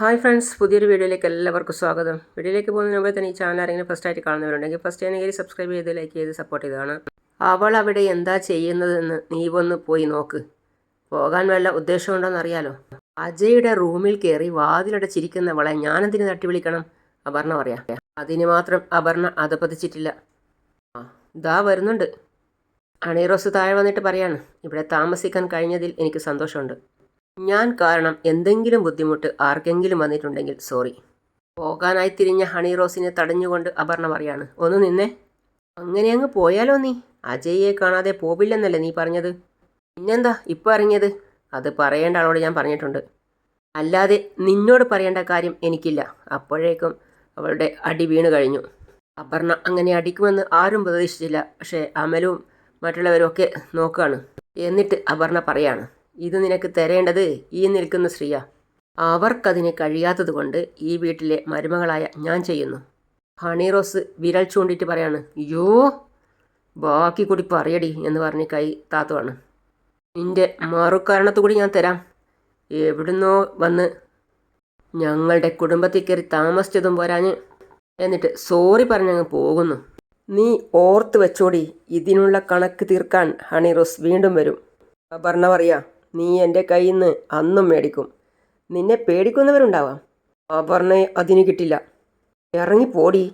Hi friends പുതിയൊരു വീഡിയോയിലേക്ക് എല്ലാവർക്കും സ്വാഗതം. വീഡിയോയിലേക്ക് പോകുന്നതിന് മുമ്പേ തന്നെ ഈ ചാനൽ ആരെങ്കിലും ഫസ്റ്റ് ആയിട്ട് കാണുന്നവരുണ്ടെങ്കിൽ ഫസ്റ്റ് ആണെങ്കിൽ സബ്സ്ക്രൈബ് ചെയ്ത് ലൈക്ക് ചെയ്ത് സപ്പോർട്ട് ചെയ്താണ് അവൾ അവിടെ എന്താ ചെയ്യുന്നതെന്ന് നീ ഒന്ന് പോയി നോക്ക്. പോകാൻ വല്ല ഉദ്ദേശമുണ്ടോയെന്ന് അറിയാലോ അജയുടെ റൂമിൽ കയറി വാതിലടച്ചിരിക്കുന്നവളെ ഞാനെന്തിനു തട്ടി വിളിക്കണം അപർണ പറയാം. അതിന് മാത്രം അപർണ അതപ്പതിച്ചിട്ടില്ല ആ ദാ വരുന്നുണ്ട്. അണീറോസ് താഴെ വന്നിട്ട് പറയാണ് ഇവിടെ താമസിക്കാൻ കഴിഞ്ഞതിൽ എനിക്ക് സന്തോഷമുണ്ട്. ഞാൻ കാരണം എന്തെങ്കിലും ബുദ്ധിമുട്ട് ആർക്കെങ്കിലും വന്നിട്ടുണ്ടെങ്കിൽ സോറി. പോകാനായി തിരിഞ്ഞ ഹണി റോസിനെ തടഞ്ഞുകൊണ്ട് അപർണ പറയാണ് ഒന്ന് നിന്നേ. അങ്ങനെ അങ്ങ് പോയാലോ നീ? അജയ്യെ കാണാതെ പോവില്ലെന്നല്ലേ നീ പറഞ്ഞത്? പിന്നെന്താ? ഇപ്പം അറിഞ്ഞത് അത് പറയേണ്ട ആളോട് ഞാൻ പറഞ്ഞിട്ടുണ്ട്. അല്ലാതെ നിന്നോട് പറയേണ്ട കാര്യം എനിക്കില്ല. അപ്പോഴേക്കും അവളുടെ അടി വീണ് കഴിഞ്ഞു. അപർണ അങ്ങനെ അടിക്കുമെന്ന് ആരും പ്രതീക്ഷിച്ചില്ല. പക്ഷേ അമലും മറ്റുള്ളവരും ഒക്കെ നോക്കുകയാണ് എന്നിട്ട് അപർണ പറയാണ് ഇത് നിനക്ക് തരേണ്ടത് ഈ നിൽക്കുന്ന സ്ത്രീയ. അവർക്കതിന് കഴിയാത്തതുകൊണ്ട് ഈ വീട്ടിലെ മരുമകളായ ഞാൻ ചെയ്യുന്നു. ഹണിറോസ് വിരൽ ചൂണ്ടിയിട്ട് പറയാണ് യോ ബാക്കി കൂടി പറയടി എന്ന് പറഞ്ഞ് കൈ താത്തുവാണ്. നിന്റെ മറുകാരണത്തു കൂടി ഞാൻ തരാം. എവിടുന്നോ വന്ന് ഞങ്ങളുടെ കുടുംബത്തിൽ കയറി താമസിച്ചതും പോരാഞ്ഞ് എന്നിട്ട് സോറി പറഞ്ഞങ്ങ് പോകുന്നു. നീ ഓർത്ത് വെച്ചോടി ഇതിനുള്ള കണക്ക് തീർക്കാൻ ഹണിറോസ് വീണ്ടും വരും. പറഞ്ഞ പറയാ. നീ എന്റെ കയ്യിൽ നിന്ന് അന്നും മേടിക്കും. നിന്നെ പേടിക്കുന്നവരുണ്ടാവാം. അപർണയെ അതിന് കിട്ടില്ല. ഇറങ്ങിപ്പോടി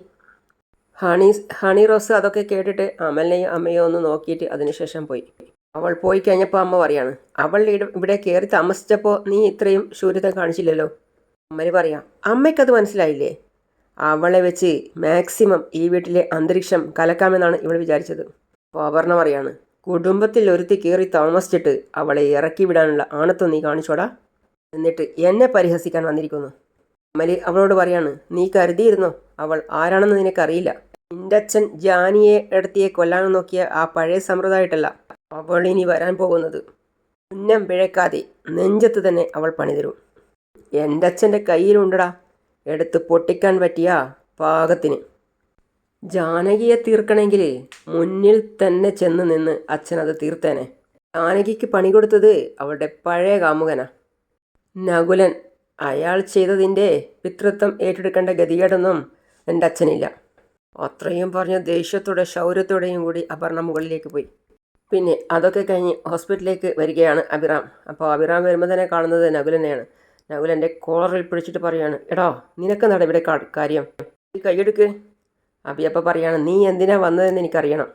ഹണി ഹണി റോസ് അതൊക്കെ കേട്ടിട്ട് അമലിനെയും അമ്മയോ ഒന്ന് നോക്കിയിട്ട് അതിനുശേഷം പോയി. അവൾ പോയി കഴിഞ്ഞപ്പോൾ അമ്മ പറയാണ് അവൾ ഇവിടെ കയറി താമസിച്ചപ്പോൾ നീ ഇത്രയും ശൂര്യത കാണിച്ചില്ലല്ലോ? അമ്മര് പറയാം അമ്മയ്ക്കത് മനസ്സിലായില്ലേ? അവളെ വെച്ച് മാക്സിമം ഈ വീട്ടിലെ അന്തരീക്ഷം കലക്കാമെന്നാണ് ഇവൾ വിചാരിച്ചത്. അപ്പോൾ അപർണ പറയാണ് കുടുംബത്തിൽ ഒരുത്തി കയറി താമസിച്ചിട്ട് അവളെ ഇറക്കി വിടാനുള്ള ആണത്വം നീ കാണിച്ചോടാ. എന്നിട്ട് എന്നെ പരിഹസിക്കാൻ വന്നിരിക്കുന്നു. അമലി അവളോട് പറയാണ് നീ കരുതിയിരുന്നോ? അവൾ ആരാണെന്ന് നിനക്കറിയില്ല. നിന്റെ അച്ഛൻ ജാനിയെ എടുത്തിയെ കൊല്ലാൻ നോക്കിയ ആ പഴയ സമ്പ്രദായമായിട്ടല്ല അവൾ ഇനി വരാൻ പോകുന്നത്. ഉന്നം പിഴക്കാതെ നെഞ്ചത്ത് തന്നെ അവൾ പണിതരും. എന്റെ അച്ഛന്റെ കയ്യിലുണ്ടടാ. എടുത്ത് പൊട്ടിക്കാൻ പറ്റിയ പാകത്തിന്. ജാനകിയെ തീർക്കണമെങ്കിൽ മുന്നിൽ തന്നെ ചെന്ന് നിന്ന് അച്ഛൻ അത് തീർത്തേനെ. ജാനകിക്ക് പണി കൊടുത്തത് അവളുടെ പഴയ കാമുകനാ. നകുലൻ അയാൾ ചെയ്തതിന്റെ പിതൃത്വം ഏറ്റെടുക്കേണ്ട ഗതികേടൊന്നും എന്റെ അച്ഛനില്ല. അത്രയും പറഞ്ഞ ദേഷ്യത്തോടെ ശൗര്യത്തോടെയും കൂടി അപർണ മുകളിലേക്ക് പോയി. പിന്നെ അതൊക്കെ കഴിഞ്ഞ് ഹോസ്പിറ്റലിലേക്ക് വരികയാണ് അഭിറാം. അപ്പോൾ അഭിറാം വരുമ്പോൾ തന്നെ കാണുന്നത് നകുലനെയാണ്. നകുലന്റെ കോളറിൽ പിടിച്ചിട്ട് പറയാണ് എടാ നിനക്ക് നടപടി കാര്യം? ഈ കൈയെടുക്ക് അബി അപ്പം പറയാണ് നീ എന്തിനാ വന്നതെന്ന് എനിക്കറിയണം.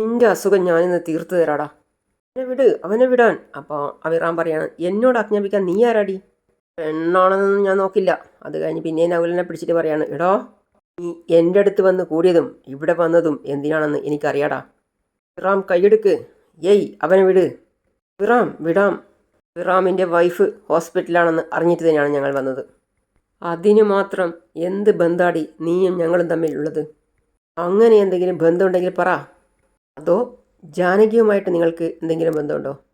നിന്റെ അസുഖം ഞാനിന്ന് തീർത്തു തരാടാ. അവനെ വിട് അവനെ വിടാൻ. അപ്പോൾ അഭിറാം പറയാണ് എന്നോട് ആജ്ഞാപിക്കാൻ നീ ആരാടി? പെണ്ണാണെന്നൊന്നും ഞാൻ നോക്കില്ല. അത് കഴിഞ്ഞ് പിന്നെ നവലിനെ പിടിച്ചിട്ട് പറയാണ് എടോ നീ എന്റെ അടുത്ത് വന്ന് കൂടിയതും ഇവിടെ വന്നതും എന്തിനാണെന്ന് എനിക്കറിയാടാ. വിറാം കൈയെടുക്ക്. ഏയ് അവനെ വിട്. വിറാം വിടാം. വിറാമിന്റെ വൈഫ് ഹോസ്പിറ്റലാണെന്ന് അറിഞ്ഞിട്ട് തന്നെയാണ് ഞങ്ങൾ വന്നത്. അതിനു മാത്രം എന്ത് ബന്ധാടി നീയും ഞങ്ങളും തമ്മിലുള്ളത്? അങ്ങനെ എന്തെങ്കിലും ബന്ധമുണ്ടെങ്കിൽ പറ. അതോ ജാനകിയുമായിട്ട് നിങ്ങൾക്ക് എന്തെങ്കിലും ബന്ധമുണ്ടോ?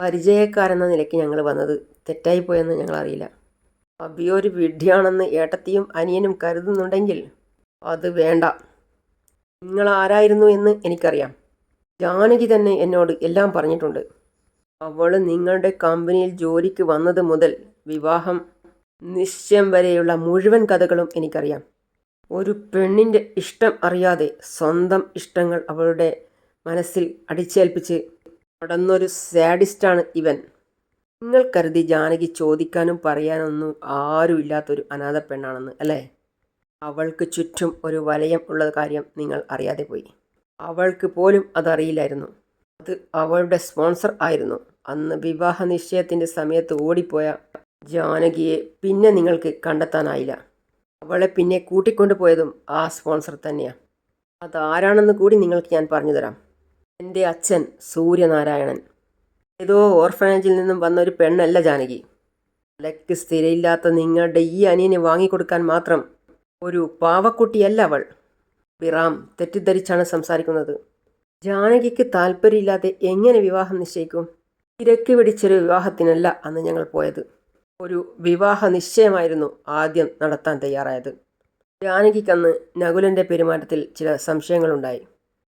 പരിചയക്കാരെന്ന നിലയ്ക്ക് ഞങ്ങൾ വന്നത് തെറ്റായിപ്പോയെന്ന് ഞങ്ങളറിയില്ല. അബിയൊരു വിഡ്ഢിയാണെന്ന് ഏട്ടത്തിയും അനിയനും കരുതുന്നുണ്ടെങ്കിൽ അത് വേണ്ട. നിങ്ങൾ ആരായിരുന്നു എന്ന് എനിക്കറിയാം. ജാനകി തന്നെ എന്നോട് എല്ലാം പറഞ്ഞിട്ടുണ്ട്. അവൾ നിങ്ങളുടെ കമ്പനിയിൽ ജോലിക്ക് വന്നത് മുതൽ വിവാഹം നിശ്ചയം വരെയുള്ള മുഴുവൻ കഥകളും എനിക്കറിയാം. ഒരു പെണ്ണിന്റെ ഇഷ്ടം അറിയാതെ സ്വന്തം ഇഷ്ടങ്ങൾ അവളുടെ മനസ്സിൽ അടിച്ചേൽപ്പിച്ച് നടന്നൊരു സാഡിസ്റ്റാണ് ഇവൻ. നിങ്ങൾ കരുതി ജാനകി ചോദിക്കാനും പറയാനൊന്നും ആരും ഇല്ലാത്തൊരു അനാഥ പെണ്ണാണെന്ന് അല്ലേ? അവൾക്ക് ചുറ്റും ഒരു വലയം ഉള്ള കാര്യം നിങ്ങൾ അറിയാതെ പോയി. അവൾക്ക് പോലും അതറിയില്ലായിരുന്നു. അത് അവളുടെ സ്പോൺസർ ആയിരുന്നു. അന്ന് വിവാഹ നിശ്ചയത്തിന്റെ സമയത്ത് ഓടിപ്പോയ ജാനകിയെ പിന്നെ നിങ്ങൾക്ക് കണ്ടെത്താനായില്ല. അവളെ പിന്നെ കൂട്ടിക്കൊണ്ടുപോയതും ആ സ്പോൺസർ തന്നെയാണ് അതാരാണെന്ന് കൂടി നിങ്ങൾക്ക് ഞാൻ പറഞ്ഞു തരാം എന്റെ അച്ഛൻ സൂര്യനാരായണൻ. ഏതോ ഓർഫനേജിൽ നിന്നും വന്ന ഒരു പെണ്ണല്ല ജാനകി. തലയ്ക്ക് സ്ഥിരയില്ലാത്ത നിങ്ങളുടെ ഈ അനിയനെ വാങ്ങിക്കൊടുക്കാൻ മാത്രം ഒരു പാവക്കുട്ടിയല്ല അവൾ. ബിറാം തെറ്റിദ്ധരിച്ചാണ് സംസാരിക്കുന്നത്. ജാനകിക്ക് താല്പര്യമില്ലാതെ എങ്ങനെ വിവാഹം നിശ്ചയിക്കും? തിരക്ക് പിടിച്ചൊരു വിവാഹത്തിനല്ല അന്ന് ഞങ്ങൾ പോയത്. ഒരു വിവാഹ നിശ്ചയമായിരുന്നു ആദ്യം നടത്താൻ തയ്യാറായത്. ജാനകിക്കന്ന് നകുലന്റെ പെരുമാറ്റത്തിൽ ചില സംശയങ്ങളുണ്ടായി.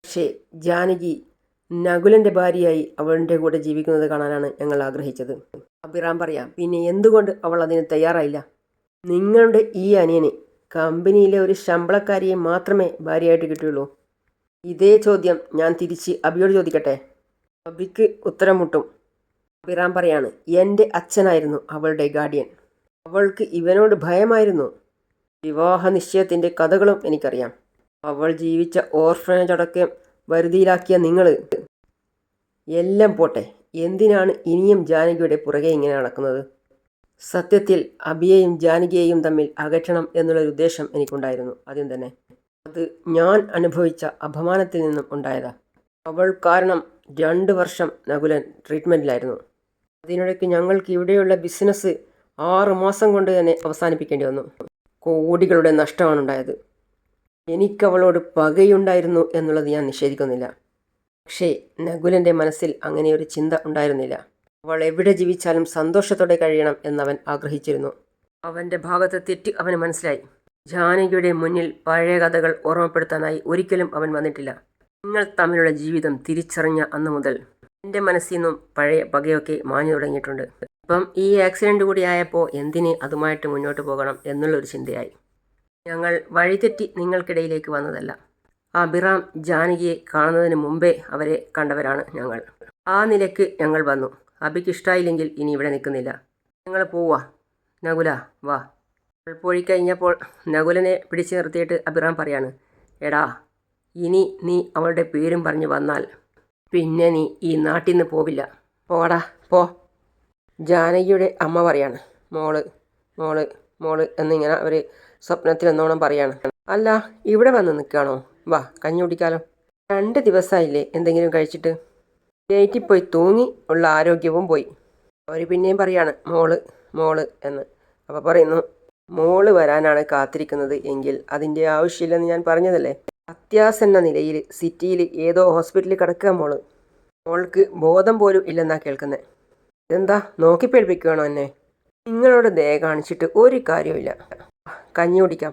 പക്ഷേ ജാനകി നകുലന്റെ ഭാര്യയായി അവളുടെ കൂടെ ജീവിക്കുന്നത് കാണാനാണ് ഞങ്ങൾ ആഗ്രഹിച്ചത്. അഭിറാം പറയാം പിന്നെ എന്തുകൊണ്ട് അവൾ അതിന് തയ്യാറായില്ല? നിങ്ങളുടെ ഈ അനിയന് കമ്പനിയിലെ ഒരു ശമ്പളക്കാരിയെ മാത്രമേ ഭാര്യയായിട്ട് കിട്ടുകയുള്ളൂ ഇതേ ചോദ്യം ഞാൻ തിരിച്ച് അബിയോട് ചോദിക്കട്ടെ? അബിക്ക് ഉത്തരം മുട്ടും അഭിറാം പറയാണ് എന്റെ അച്ഛനായിരുന്നു അവളുടെ ഗാർഡിയൻ. അവൾക്ക് ഇവനോട് ഭയമായിരുന്നു. വിവാഹ നിശ്ചയത്തിന്റെ കഥകളും എനിക്കറിയാം. അവൾ ജീവിച്ച ഓർഫനേജ് അടക്കം വരുതിയിലാക്കിയ നിങ്ങൾ എല്ലാം പോട്ടെ എന്തിനാണ് ഇനിയും ജാനകിയുടെ പുറകെ ഇങ്ങനെ നടക്കുന്നത്? സത്യത്തിൽ അബിയെയും ജാനകിയെയും തമ്മിൽ അകറ്റണം എന്നുള്ളൊരു ഉദ്ദേശം എനിക്കുണ്ടായിരുന്നു ആദ്യം തന്നെ. അത് ഞാൻ അനുഭവിച്ച അപമാനത്തിൽ നിന്നും ഉണ്ടായതാ. അവൾ കാരണം രണ്ട് വർഷം നകുലൻ ട്രീറ്റ്മെന്റിലായിരുന്നു അതിനിടയ്ക്ക് ഞങ്ങൾക്ക് ഇവിടെയുള്ള ബിസിനസ് ആറ് മാസം കൊണ്ട് തന്നെ അവസാനിപ്പിക്കേണ്ടി വന്നു. കോടികളുടെ നഷ്ടമാണ് ഉണ്ടായത്. എനിക്കവളോട് പകയുണ്ടായിരുന്നു എന്നുള്ളത് ഞാൻ നിഷേധിക്കുന്നില്ല. പക്ഷേ നകുലന്റെ മനസ്സിൽ അങ്ങനെ ഒരു ചിന്ത ഉണ്ടായിരുന്നില്ല. അവൾ എവിടെ ജീവിച്ചാലും സന്തോഷത്തോടെ കഴിയണം എന്നവൻ ആഗ്രഹിച്ചിരുന്നു. അവന്റെ ഭാഗത്ത് തെറ്റ് അവന് മനസ്സിലായി. ജാനകിയുടെ മുന്നിൽ പഴയ കഥകൾ ഓർമ്മപ്പെടുത്താനായി ഒരിക്കലും അവൻ വന്നിട്ടില്ല. നിങ്ങൾ തമ്മിലുള്ള ജീവിതം തിരിച്ചറിഞ്ഞ അന്നു മുതൽ എന്റെ മനസ്സിൽ നിന്നും പഴയ പകയൊക്കെ മാഞ്ഞു തുടങ്ങിയിട്ടുണ്ട്. അപ്പം ഈ ആക്സിഡന്റ് കൂടി ആയപ്പോൾ എന്തിന് അതുമായിട്ട് മുന്നോട്ട് പോകണം എന്നുള്ളൊരു ചിന്തയായി. ഞങ്ങൾ വഴിതെറ്റി നിങ്ങൾക്കിടയിലേക്ക് വന്നതല്ല. അബിറാം ജാനകിയെ കാണുന്നതിന് മുമ്പേ അവരെ കണ്ടവരാണ് ഞങ്ങൾ. ആ നിലയ്ക്ക് ഞങ്ങൾ വന്നു. അബിക്ക് ഇഷ്ടമായില്ലെങ്കിൽ ഇനി ഇവിടെ നിൽക്കുന്നില്ല. ഞങ്ങൾ പോവാ. നകുല വാ. പോയി കഴിഞ്ഞപ്പോൾ നകുലനെ പിടിച്ചു നിർത്തിയിട്ട് അബിറാം പറയാണ് എടാ ഇനി നീ അവളുടെ പേരും പറഞ്ഞു വന്നാൽ പിന്നെ നീ ഈ നാട്ടിൽ നിന്ന് പോവില്ല. പോടാ പോ. ജാനകിയുടെ അമ്മ പറയാണ് മോൾ മോൾ മോൾ എന്നിങ്ങനെ അവർ സ്വപ്നത്തിൽ എന്നോണം പറയാണ്. അല്ല ഇവിടെ വന്ന് നിൽക്കുകയാണോ? വാ കഞ്ഞി കുടിക്കാലോ. രണ്ട് ദിവസമായില്ലേ എന്തെങ്കിലും കഴിച്ചിട്ട്? ഡേറ്റിൽ പോയി തൂങ്ങി ഉള്ള ആരോഗ്യവും പോയി. അവർ പിന്നെയും പറയാണ് മോൾ മോൾ എന്ന്. അപ്പോൾ പറയുന്നു മോൾ വരാനാണ് കാത്തിരിക്കുന്നത് എങ്കിൽ അതിന്റെ ആവശ്യമില്ലെന്ന് ഞാൻ പറഞ്ഞതല്ലേ? അത്യാസന്ന നിലയിൽ സിറ്റിയിൽ ഏതോ ഹോസ്പിറ്റലിൽ കിടക്കുക മോൾ. മോൾക്ക് ബോധം പോലും ഇല്ലെന്നാ കേൾക്കുന്നത് ഇതെന്താ നോക്കി പേടിപ്പിക്കുകയാണോ എന്നെ? നിങ്ങളോട് ദയ കാണിച്ചിട്ട് ഒരു കാര്യമില്ല കഞ്ഞി കുടിക്കാം.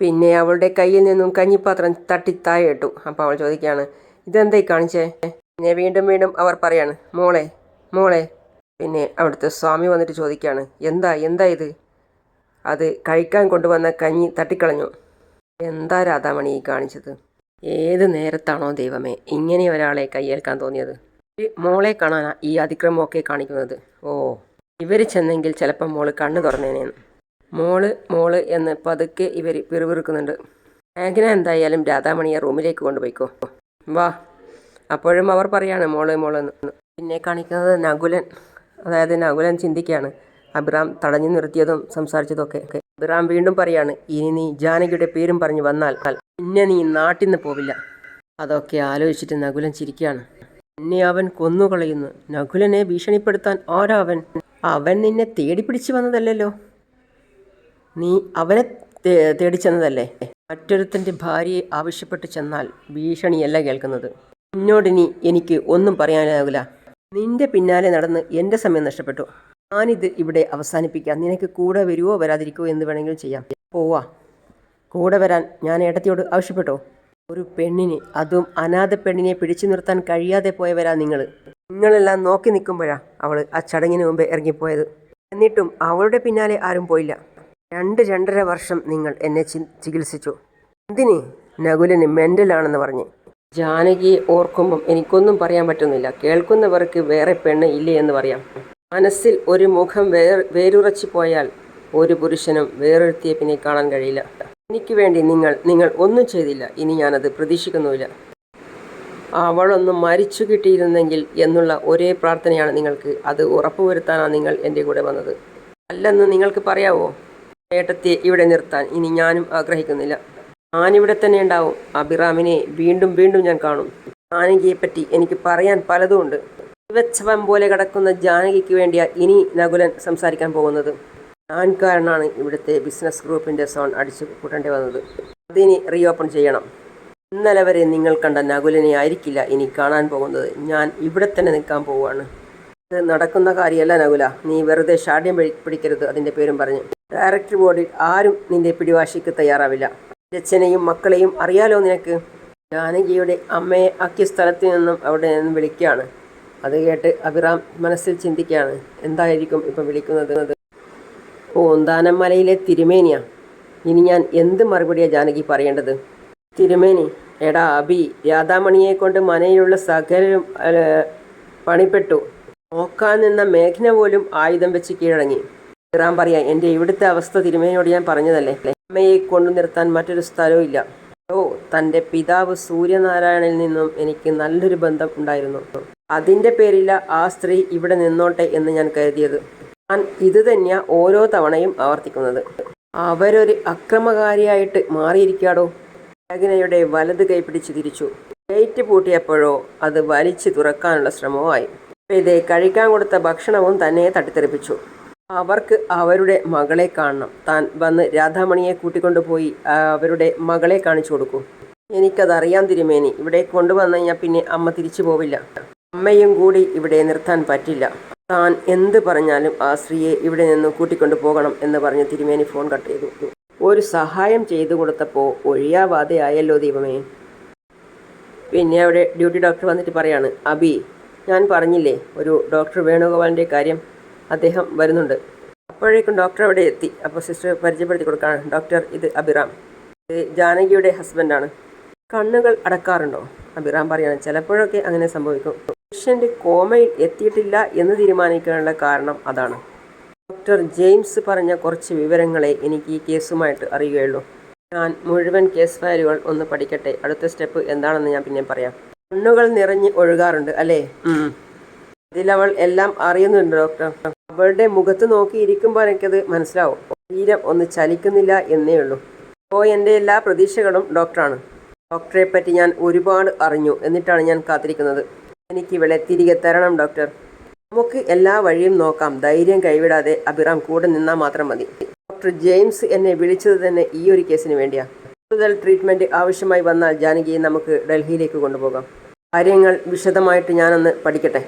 പിന്നെ അവളുടെ കയ്യിൽ നിന്നും കഞ്ഞിപ്പാത്രം തട്ടി താഴെ ഇട്ടു. അപ്പോൾ അവൾ ചോദിക്കുകയാണ് ഇതെന്തായി കാണിച്ചേ? പിന്നെ വീണ്ടും വീണ്ടും അവർ പറയാണ് മോളെ മോളെ. പിന്നെ അവിടുത്തെ സ്വാമി വന്നിട്ട് ചോദിക്കുകയാണ് എന്താ എന്താ ഇത്? അത് കഴിക്കാൻ കൊണ്ടുവന്ന കഞ്ഞി തട്ടിക്കളഞ്ഞു. എന്താ രാധാമണി കാണിച്ചത്? ഏത് നേരത്താണോ ദൈവമേ ഇങ്ങനെ ഒരാളെ കയ്യേൽക്കാൻ തോന്നിയത്? മോളെ കാണാനാ ഈ അതിക്രമമൊക്കെ കാണിക്കുന്നത്. ഓ ഇവർ ചെന്നെങ്കിൽ ചിലപ്പം മോൾ കണ്ണു തുറന്നേനേന്ന്. മോൾ മോൾ എന്ന് പതുക്കെ ഇവർ പിറുപിറുക്കുന്നുണ്ട്. ആഗ്ന എന്തായാലും രാധാമണിയെ റൂമിലേക്ക് കൊണ്ടുപോയിക്കോ. വാ അപ്പോഴും അവർ പറയാണ് മോൾ മോൾ പിന്നെ കാണിക്കുന്നത് നകുലൻ. അതായത് നകുലൻ ചിന്തിക്കുകയാണ് അബ്രാം തടഞ്ഞു നിർത്തിയതും സംസാരിച്ചതൊക്കെ അഭിറാം വീണ്ടും പറയാണ് ഇനി നീ ജാനകിയുടെ പേരും പറഞ്ഞു വന്നാൽ പിന്നെ നീ നാട്ടിൽ നിന്ന് പോവില്ല. അതൊക്കെ ആലോചിച്ചിട്ട് നകുലൻ ചിരിക്കുകയാണ് എന്നെ അവൻ കൊന്നുകളയുന്നു. നകുലനെ ഭീഷണിപ്പെടുത്താൻ ആരാവൻ അവൻ? നിന്നെ തേടി പിടിച്ചു വന്നതല്ലല്ലോ. നീ അവനെ തേടി ചെന്നതല്ലേ മറ്റൊരുത്തന്റെ ഭാര്യയെ ആവശ്യപ്പെട്ട് ചെന്നാൽ ഭീഷണിയല്ല കേൾക്കുന്നത്. നിന്നോടിനി എനിക്ക് ഒന്നും പറയാനാകില്ല നിന്റെ പിന്നാലെ നടന്ന് എന്റെ സമയം നഷ്ടപ്പെട്ടു. ഞാനിത് ഇവിടെ അവസാനിപ്പിക്കാം. നിനക്ക് കൂടെ വരുവോ വരാതിരിക്കുവോ എന്ന് വേണമെങ്കിലും ചെയ്യാം. പോവാ. കൂടെ വരാൻ ഞാൻ ഏട്ടത്തിയോട് ആവശ്യപ്പെട്ടോ? ഒരു പെണ്ണിനെ അതും അനാഥ പെണ്ണിനെ പിടിച്ചു നിർത്താൻ കഴിയാതെ പോയവരാ നിങ്ങൾ നിങ്ങളെല്ലാം നോക്കി നിൽക്കുമ്പോഴാ അവൾ ആ ചടങ്ങിന് മുമ്പേ ഇറങ്ങിപ്പോയത്. എന്നിട്ടും അവളുടെ പിന്നാലെ ആരും പോയില്ല. രണ്ട് രണ്ടര വർഷം നിങ്ങൾ എന്നെ ചികിത്സിച്ചു. എന്തിന്? നകുലന് മെന്റലാണെന്ന് പറഞ്ഞ്. ജാനകിയെ ഓർക്കുമ്പം എനിക്കൊന്നും പറയാൻ പറ്റുന്നില്ല. കേൾക്കുന്നവർക്ക് വേറെ പെണ്ണ് ഇല്ലേ എന്ന് പറയാം. മനസ്സിൽ ഒരു മുഖം വേർ വേരുറച്ചു പോയാൽ ഒരു പുരുഷനും വേറൊരുത്തിയെ പിന്നെ കാണാൻ കഴിയില്ല. എനിക്ക് വേണ്ടി നിങ്ങൾ നിങ്ങൾ ഒന്നും ചെയ്തില്ല. ഇനി ഞാനത് പ്രതീക്ഷിക്കുന്നുമില്ല. അവളൊന്ന് മരിച്ചു കിട്ടിയിരുന്നെങ്കിൽ എന്നുള്ള ഒരേ പ്രാർത്ഥനയാണ് നിങ്ങൾക്ക്. അത് ഉറപ്പുവരുത്താനാണ് നിങ്ങൾ എന്റെ കൂടെ വന്നത്. അല്ലെന്ന് നിങ്ങൾക്ക് പറയാവോ? ഏട്ടത്തെ ഇവിടെ നിർത്താൻ ഇനി ഞാനും ആഗ്രഹിക്കുന്നില്ല. ഞാനിവിടെ തന്നെ ഉണ്ടാവും. അഭിറാമിനെ വീണ്ടും വീണ്ടും ഞാൻ കാണും. ആനകിയെപ്പറ്റി എനിക്ക് പറയാൻ പലതുമുണ്ട്. വിവത്സവം പോലെ കിടക്കുന്ന ജാനകിക്ക് വേണ്ടിയാണ് ഇനി നകുലൻ സംസാരിക്കാൻ പോകുന്നത്. ഞാൻ കാരണമാണ് ഇവിടുത്തെ ബിസിനസ് ഗ്രൂപ്പിന്റെ സോൺ അടിച്ചു കൂട്ടേണ്ടി വന്നത്. അതിനി റീഓപ്പൺ ചെയ്യണം. ഇന്നലെ വരെ നിങ്ങൾ കണ്ട നകുലനെ ആയിരിക്കില്ല ഇനി കാണാൻ പോകുന്നത്. ഞാൻ ഇവിടെ തന്നെ നിൽക്കാൻ പോവുകയാണ്. ഇത് നടക്കുന്ന കാര്യമല്ല നകുല. നീ വെറുതെ ഷാഠ്യം പിടിക്കരുത് അതിന്റെ പേരും പറഞ്ഞു. ഡയറക്ടർ ബോർഡിൽ ആരും നിന്റെ പിടിവാശിക്ക് തയ്യാറാവില്ല. അച്ഛനെയും മക്കളെയും അറിയാലോ നിനക്ക്? ജാനകിയുടെ അമ്മയെ ആക്കിയ സ്ഥലത്ത് നിന്നും അവിടെ നിന്ന് വിളിക്കുകയാണ്. അത് കേട്ട് അഭിറാം മനസ്സിൽ ചിന്തിക്കുകയാണ് എന്തായിരിക്കും ഇപ്പം വിളിക്കുന്നത്? ഓന്താനമലയിലെ തിരുമേനിയാ. ഇനി ഞാൻ എന്ത് മറുപടിയാണ് ജാനകി പറയേണ്ടത്? തിരുമേനി എടാ അബി രാധാമണിയെ കൊണ്ട് മനയിലുള്ള അല്ല, പണിപ്പെട്ടു. നോക്കാൻ നിന്ന മേഘ്ന പോലും ആയുധം വെച്ച് കീഴടങ്ങി. ഇറാൻ പറയാം എന്റെ ഇവിടുത്തെ അവസ്ഥ തിരുമേനിയോട് ഞാൻ പറഞ്ഞതല്ലേ? അമ്മയെ കൊണ്ടു നിർത്താൻ മറ്റൊരു സ്ഥലവും ഇല്ല. ഓ തന്റെ പിതാവ് സൂര്യനാരായണനിൽ നിന്നും എനിക്ക് നല്ലൊരു ബന്ധം ഉണ്ടായിരുന്നു. അതിന്റെ പേരില ആ സ്ത്രീ ഇവിടെ നിന്നോട്ടെ എന്ന് ഞാൻ കരുതിയത്. ഞാൻ ഇത് തന്നെയാ ഓരോ തവണയും ആവർത്തിക്കുന്നത്. അവരൊരു അക്രമകാരിയായിട്ട് മാറിയിരിക്കാടോ മേഘനയുടെ വലത് കൈ പിടിച്ച് തിരിച്ചു. ഗേറ്റ് പൂട്ടിയപ്പോഴോ അത് വലിച്ചു തുറക്കാനുള്ള ശ്രമവുമായി. ഇത് കഴിക്കാൻ കൊടുത്ത ഭക്ഷണവും തന്നെ തട്ടിത്തെറിപ്പിച്ചു. അവർക്ക് അവരുടെ മകളെ കാണണം. താൻ വന്ന് രാധാമണിയെ കൂട്ടിക്കൊണ്ടുപോയി അവരുടെ മകളെ കാണിച്ചു കൊടുക്കൂ. എനിക്കതറിയാൻ തിരുമേനി. ഇവിടെ കൊണ്ടുവന്നു കഴിഞ്ഞാൽ പിന്നെ അമ്മ തിരിച്ചു പോവില്ല. അമ്മയും കൂടി ഇവിടെ നിർത്താൻ പറ്റില്ല. താൻ എന്ത് പറഞ്ഞാലും ആ സ്ത്രീയെ ഇവിടെ നിന്ന് കൂട്ടിക്കൊണ്ടു പോകണം എന്ന് പറഞ്ഞ് തിരുമേനി ഫോൺ കട്ട് ചെയ്തു. ഒരു സഹായം ചെയ്തു കൊടുത്തപ്പോൾ ഒഴിയാവാതെ ആയല്ലോ ദൈവമേ. പിന്നെ അവിടെ ഡ്യൂട്ടി ഡോക്ടർ വന്നിട്ട് പറയാണ് അബി ഞാൻ പറഞ്ഞില്ലേ ഒരു ഡോക്ടർ വേണുഗോപാലിന്റെ കാര്യം അദ്ദേഹം വരുന്നുണ്ട്. അപ്പോഴേക്കും ഡോക്ടർ അവിടെ എത്തി. അപ്പോൾ സിസ്റ്റർ പരിചയപ്പെടുത്തി കൊടുക്കാണ് ഡോക്ടർ ഇത് അബിറാം ഇത് ജാനകിയുടെ ഹസ്ബൻഡാണ്. കണ്ണുകൾ അടക്കാറുണ്ടോ? അബിറാം പറയാണ് ചിലപ്പോഴൊക്കെ അങ്ങനെ സംഭവിക്കും. പേഷ്യന്റ് കോമയിൽ എത്തിയിട്ടില്ല എന്ന് തീരുമാനിക്കാനുള്ള കാരണം അതാണ്. ഡോക്ടർ ജെയിംസ് പറഞ്ഞ കുറച്ച് വിവരങ്ങളെ എനിക്ക് ഈ കേസുമായിട്ട് അറിയുകയുള്ളൂ. ഞാൻ മുഴുവൻ കേസ് ഫയലുകൾ ഒന്ന് പഠിക്കട്ടെ. അടുത്ത സ്റ്റെപ്പ് എന്താണെന്ന് ഞാൻ പിന്നെ പറയാം. കണ്ണുകൾ നിറഞ്ഞ് ഒഴുകാറുണ്ട് അല്ലേ? അതിലവൾ എല്ലാം അറിയുന്നുണ്ട് ഡോക്ടർ. അവളുടെ മുഖത്ത് നോക്കി ഇരിക്കുമ്പോൾ എനിക്കത് മനസ്സിലാവും. ശരീരം ഒന്ന് ചലിക്കുന്നില്ല എന്നേ ഉള്ളൂ. അപ്പോൾ എന്റെ എല്ലാ പ്രതീക്ഷകളും ഡോക്ടറാണ്. ഡോക്ടറെ പറ്റി ഞാൻ ഒരുപാട് അറിഞ്ഞു. എന്നിട്ടാണ് ഞാൻ കാത്തിരിക്കുന്നത്. എനിക്ക് ഇവളെ തിരികെ തരണം ഡോക്ടർ. നമുക്ക് എല്ലാ വഴിയും നോക്കാം. ധൈര്യം കൈവിടാതെ അഭിറാം കൂടെ നിന്നാൽ മാത്രം മതി. ഡോക്ടർ ജെയിംസ് എന്നെ വിളിച്ചത് തന്നെ ഈ ഒരു കേസിന് വേണ്ടിയാ. കൂടുതൽ ട്രീറ്റ്മെന്റ് ആവശ്യമായി വന്നാൽ ജാനകിയെ നമുക്ക് ഡൽഹിയിലേക്ക് കൊണ്ടുപോകാം. കാര്യങ്ങൾ വിശദമായിട്ട് ഞാനൊന്ന് പഠിക്കട്ടെ.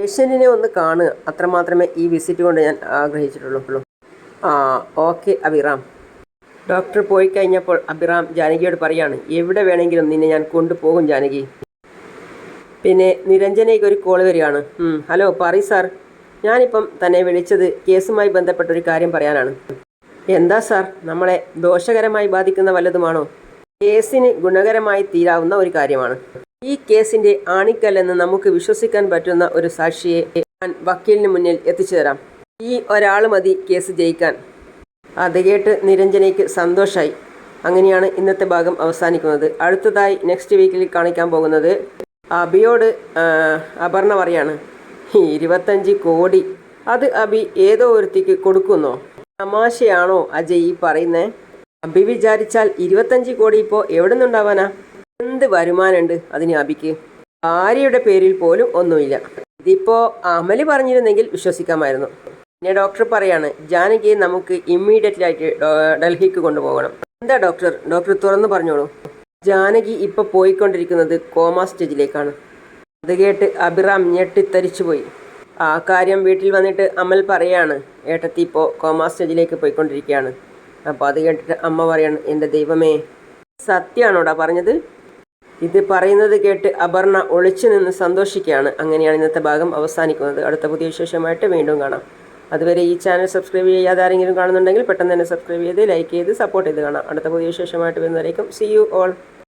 പേഷ്യന്റിനെ ഒന്ന് കാണുക. അത്രമാത്രമേ ഈ വിസിറ്റ് കൊണ്ട് ഞാൻ ആഗ്രഹിച്ചിട്ടുള്ളൂ. ആ ഓക്കെ അഭിറാം. ഡോക്ടർ പോയി കഴിഞ്ഞപ്പോൾ അഭിറാം ജാനകിയോട് പറയാണ് എവിടെ വേണമെങ്കിലും നിന്നെ ഞാൻ കൊണ്ടുപോകും ജാനകി. പിന്നെ നിരഞ്ജനയ്ക്ക് ഒരു കോൾ വരികയാണ്. ഹലോ പറയ് സാർ. ഞാനിപ്പം തന്നെ വിളിച്ചത് കേസുമായി ബന്ധപ്പെട്ട ഒരു കാര്യം പറയാനാണ്. എന്താ സാർ? നമ്മളെ ദോഷകരമായി ബാധിക്കുന്ന വല്ലതുമാണോ? കേസിന് ഗുണകരമായി തീരാവുന്ന ഒരു കാര്യമാണ്. ഈ കേസിന്റെ ആണിക്കല്ലെന്ന് നമുക്ക് വിശ്വസിക്കാൻ പറ്റുന്ന ഒരു സാക്ഷിയെ ഞാൻ വക്കീലിന് മുന്നിൽ എത്തിച്ചു തരാം. ഈ ഒരാൾ മതി കേസ് ജയിക്കാൻ. അത് കേട്ട് നിരഞ്ജനയ്ക്ക് സന്തോഷമായി അങ്ങനെയാണ് ഇന്നത്തെ ഭാഗം അവസാനിക്കുന്നത്. അടുത്തതായി നെക്സ്റ്റ് വീക്കിൽ കാണിക്കാൻ പോകുന്നത് അബിയോട് അപർണ പറയാണ് ഇരുപത്തഞ്ച് കോടി. അത് അബി ഏതോ ഒരുത്തിക്ക് കൊടുക്കുന്നോ? തമാശയാണോ അജയ് ഈ പറയുന്നേ? അബി വിചാരിച്ചാൽ ഇരുപത്തഞ്ച് കോടി ഇപ്പോൾ എവിടെ നിന്നുണ്ടാവാനാ എന്ത് വരുമാനമുണ്ട് അതിന് അബിക്ക്? ഭാര്യയുടെ പേരിൽ പോലും ഒന്നുമില്ല. ഇതിപ്പോ അമൽ പറഞ്ഞിരുന്നെങ്കിൽ വിശ്വസിക്കാമായിരുന്നു. പിന്നെ ഡോക്ടർ പറയാണ് ജാനകിയെ നമുക്ക് ഇമ്മീഡിയറ്റ്ലി ആയിട്ട് ഡൽഹിക്ക് കൊണ്ടുപോകണം. എന്താ ഡോക്ടർ? ഡോക്ടർ തുറന്നു പറഞ്ഞോളൂ. ജാനകി ഇപ്പൊ പോയിക്കൊണ്ടിരിക്കുന്നത് കോമ സ്റ്റേജിലേക്കാണ്. അത് കേട്ട് അഭിറാം ഞെട്ടിത്തരിച്ചുപോയി. ആ കാര്യം വീട്ടിൽ വന്നിട്ട് അമൽ പറയാണ് ഏട്ടത്തി ഇപ്പോൾ കോമ സ്റ്റേജിലേക്ക് പോയിക്കൊണ്ടിരിക്കുകയാണ്. അപ്പോൾ അത് കേട്ടിട്ട് അമ്മ പറയാണ് എന്റെ ദൈവമേ സത്യാണോടാ പറഞ്ഞത്? ഇത് പറയുന്നത് കേട്ട് അപർണ ഒളിച്ചു നിന്ന് സന്തോഷിക്കുകയാണ്. അങ്ങനെയാണ് ഇന്നത്തെ ഭാഗം അവസാനിക്കുന്നത്. അടുത്ത പുതിയ വിശേഷമായിട്ട് വീണ്ടും കാണാം. അതുവരെ ഈ ചാനൽ സബ്സ്ക്രൈബ് ചെയ്യാതെ ആരെങ്കിലും കാണുന്നുണ്ടെങ്കിൽ പെട്ടെന്ന് തന്നെ സബ്സ്ക്രൈബ് ചെയ്ത് ലൈക്ക് ചെയ്ത് സപ്പോർട്ട് ചെയ്ത് കാണാം. അടുത്ത പുതിയ വിശേഷമായിട്ട് വരുന്നവരേക്കും സി യു ഓൾ